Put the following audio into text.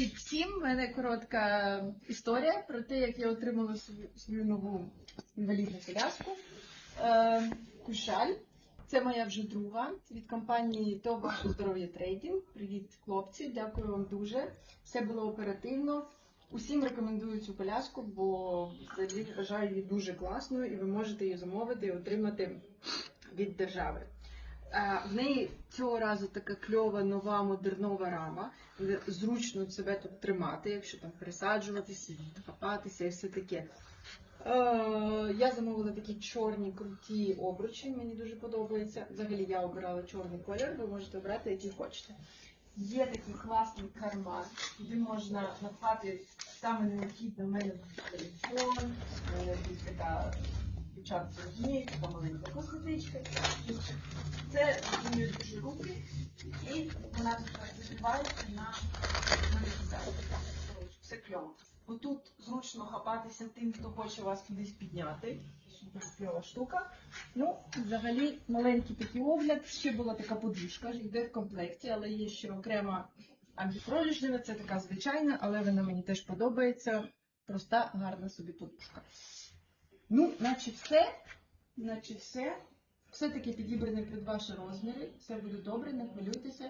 Привіт всім! У мене коротка історія про те, як я отримала свою, свою нову інвалідну коляску. Е, Кушаль. Це моя вже друга від компанії ТО здоров'я трейдинг. Привіт, хлопці! Дякую вам дуже. Все було оперативно. Усім рекомендую цю коляску, бо взагалі вважаю її дуже класною і ви можете її замовити і отримати від держави. Е, В неї цього разу така кльова нова модернова рама. Зручно себе тут тримати, якщо там пересаджуватися, хапатися і все таке. Е, Я замовила такі чорні круті обручі, мені дуже подобається. Взагалі я обирала чорний колір, ви можете обрати, який хочете. Є такий класний карман, куди можна напхати саме необхідне в мене телефон, мене така дівчатка розуміє, така маленька косметичка. Це змінює дуже руки, і вона тут закривається на монетизацію. Все кльово. Отут зручно хапатися тим, хто хоче вас кудись підняти. Супер кльова штука. Ну, взагалі, маленький такий огляд. Ще була така подушка, йде в комплекті, але є ще окрема антипроліжнева, це така звичайна, але вона мені теж подобається. Проста, гарна собі подушка. Ну, наче все. Наче все. Все-таки підібране під ваші розміри. Все буде добре, не хвилюйтеся.